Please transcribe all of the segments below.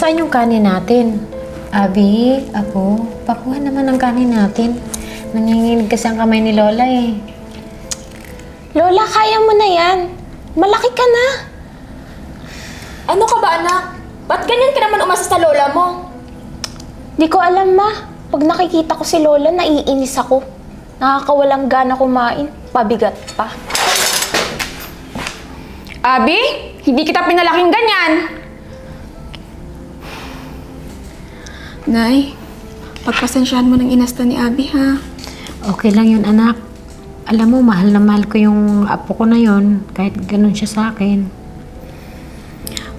Nasaan yung kanin natin? Abi, Apo, pakuha naman ang kanin natin. Nanginginig kasi ang kamay ni Lola eh. Lola, kaya mo na yan. Malaki ka na. Ano ka ba, anak? Ba't ganyan ka naman umasa sa lola mo? Di ko alam, ma. Pag nakikita ko si Lola, naiinis ako. Nakakawalang gana kumain. Pabigat pa. Abi, hindi kita pinalaking ganyan. Nay, pagpasensyahan mo ng inasta ni Abby ha. Okay lang yun, anak. Alam mo, mahal na mahal ko yung apo ko na yon kahit ganun siya sa akin.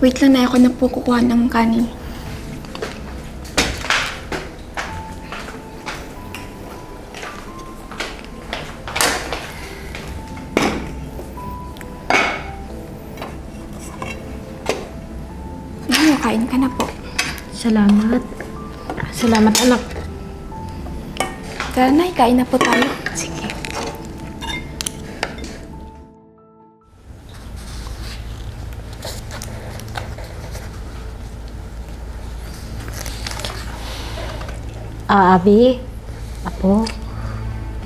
Wait lang na ako na po kukuha ng kanin. Ano, kain ka na po. Salamat. Salamat, anak. Tara, Nay, kain na po tayo. Sige. Ah, Abi? Apo?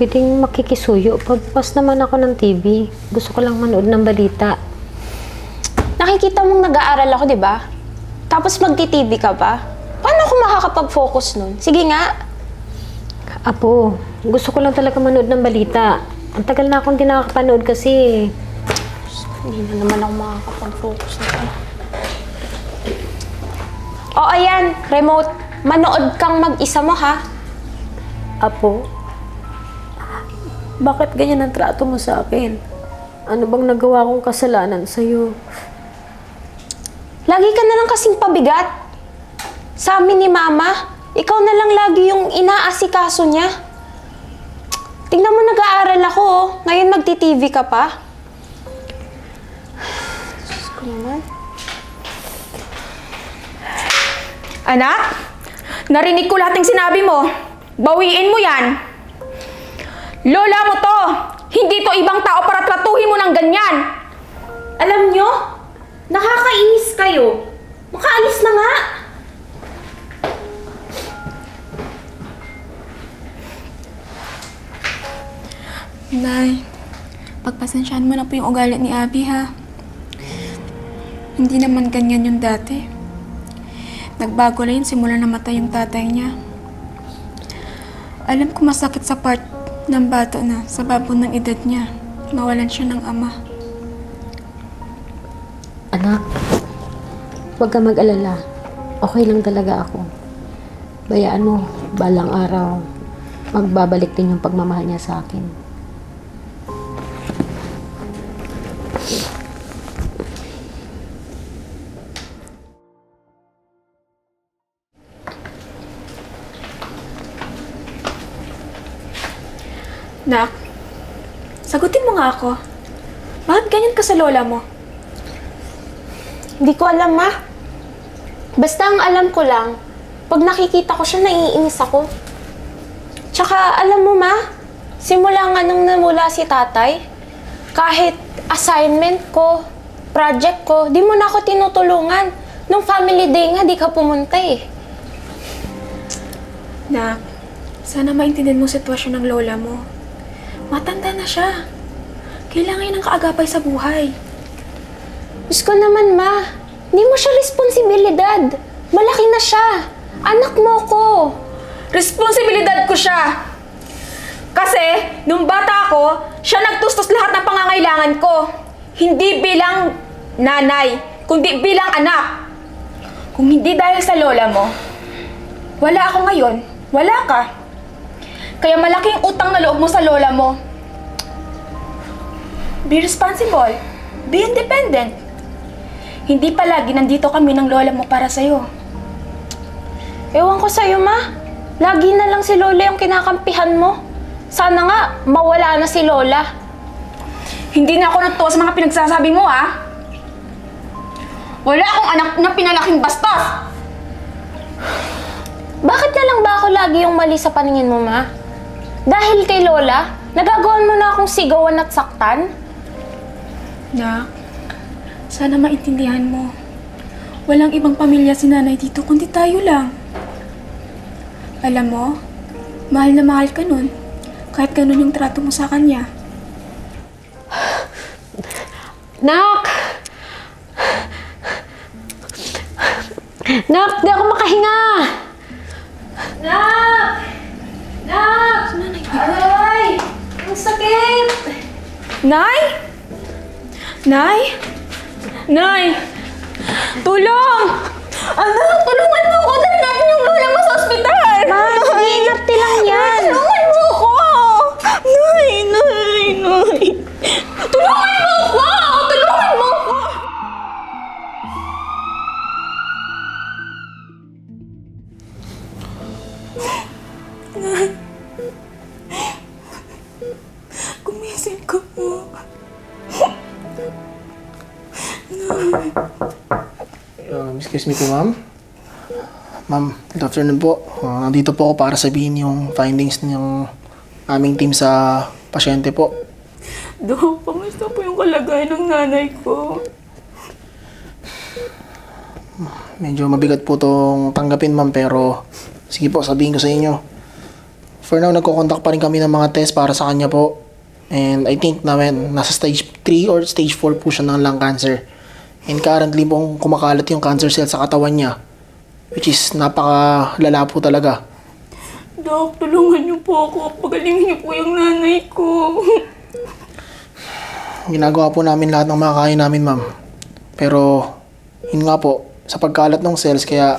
Pwedeng makikisuyo. Pagpas naman ako ng TV. Gusto ko lang manood ng balita. Nakikita mong nag-aaral ako, di ba? Tapos magti-TV ka pa? Makakapag-focus nun? Sige nga. Apo, gusto ko lang talaga manood ng balita. Ang tagal na akong di nakakapanood kasi. Hindi na naman ako makakapag-focus nito. O, ayan. Remote. Manood kang mag-isa mo, ha? Apo, bakit ganyan ang trato mo sa akin? Ano bang nagawa kong kasalanan sa'yo? Lagi ka na lang kasing pabigat. Sa amin ni Mama, ikaw na lang lagi yung inaasikaso niya. Tingnan mo, nag-aaral ako, oh. Ngayon magti-TV ka pa. Diyos ko naman. Anak, narinig ko lahat ng sinabi mo. Bawiin mo yan. Lola mo to. Hindi to ibang tao para tratuhin mo ng ganyan. Alam nyo, nakakainis kayo. Makaalis na nga. Nay, pagpasensyahan mo na po yung ugali ni Abby ha. Hindi naman ganyan yung dati. Nagbago lang yun simula namatay yung tatay niya. Alam ko masakit sa part ng bata na sa babo ng edad niya. Mawalan siya ng ama. Anak, huwag ka mag-alala. Okay lang talaga ako. Bayaan mo, balang araw, magbabalik din yung pagmamahal niya sa akin. Nak, sagutin mo nga ako. Bakit ganyan ka sa lola mo? Hindi ko alam, ma. Basta ang alam ko lang, pag nakikita ko siya, naiinis ako. Tsaka, alam mo, ma, simula nga nung namula si tatay, kahit assignment ko, project ko, di mo na ako tinutulungan. Nung family day nga, di ka pumunta eh. Nak, sana maintindihan mo sitwasyon ng lola mo. Matanda na siya. Kailangan ng kaagapay sa buhay. Diyos ko naman, ma. Hindi mo siya responsibilidad. Malaki na siya. Anak mo ko. Responsibilidad ko siya. Kasi, nung bata ako, siya nagtustos lahat ng pangangailangan ko. Hindi bilang nanay, kundi bilang anak. Kung hindi dahil sa lola mo, wala ako ngayon. Wala ka. Kaya malaking utang na loob mo sa lola mo. Be responsible. Be independent. Hindi palagi nandito kami ng lola mo para sa'yo. Ewan ko sa'yo, ma. Lagi na lang si Lola yung kinakampihan mo. Sana nga, mawala na si Lola. Hindi na ako natuwa sa mga pinagsasabi mo, ah. Wala akong anak na pinalaking bastos. Bakit na lang ba ako lagi yung mali sa paningin mo, ma? Dahil kay Lola, nagagawan mo na akong sigawan at saktan? Nak, sana maintindihan mo. Walang ibang pamilya si nanay dito, kundi tayo lang. Alam mo, mahal na mahal ka nun. Kahit ganun yung trato mo sa kanya. Nak! Nak, di ako makahinga! Nak! Nak! Ay! Ang sakit! Nay? Nay? Nay? Tulong! Anak, tulungan mo ako! Dali natin yung lola mo sa ospital! Ma, inapti lang yan. Tulungan mo ako! Nay, nay, nay! Tulungan mo ako! Tulungan mo ako! Gumising ka po. Um, excuse me po, ma'am. Ma'am, good afternoon po. Uh, nandito po ako para sabihin yung findings ng aming team sa pasyente po. Dok, kamusta po yung kalagayan ng nanay ko? Medyo mabigat po tong tanggapin, ma'am, pero sige po, sabihin ko sa inyo. For now, nagko-contact pa rin kami ng mga test para sa kanya po. And I think namin, nasa stage 3 or stage 4 po siya ng lung cancer. And currently pong kumakalat yung cancer cell sa katawan niya. Which is napakalala po talaga. Dok, tulungan niyo po ako. Pagalingin niyo po yung nanay ko. Ginagawa po namin lahat ng makakaya namin, ma'am. Pero, yun nga po, sa pagkalat ng cells, kaya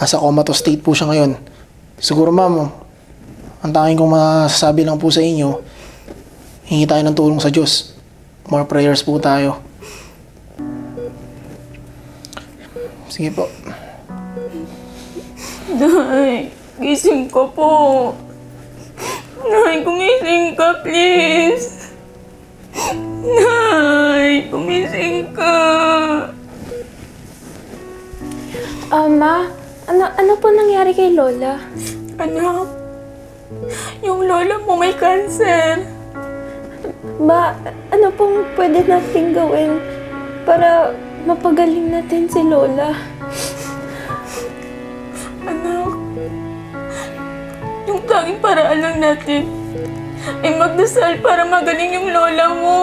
nasa comatose state po siya ngayon. Siguro, ma'am, ang tanging kong masasabi lang po sa inyo, hingi tayo ng tulong sa Diyos. More prayers po tayo. Sige po. Nay, gising ka po. Nay, gumising ka, please. Nay, gumising ka. Ah, ma, ano, ano po nangyari kay Lola? Anak, yung lola mo may cancer. Ma, ano pong pwede natin gawin para mapagaling natin si Lola? Anak, yung tanging paraan lang natin ay magdasal para magaling yung lola mo.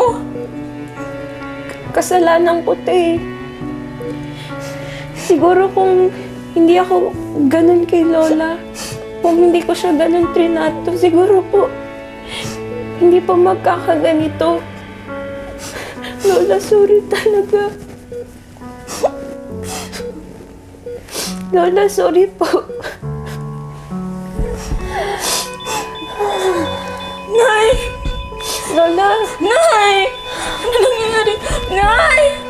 Kasalanan ko to eh. Siguro kung hindi ako ganun kay Lola, kung hindi ko siya ganun trinato, siguro po, hindi pa magkakaganito. Lola, sorry talaga. Lola, sorry po. Nay! Lola, Nay! Ano nangyayari? Nay!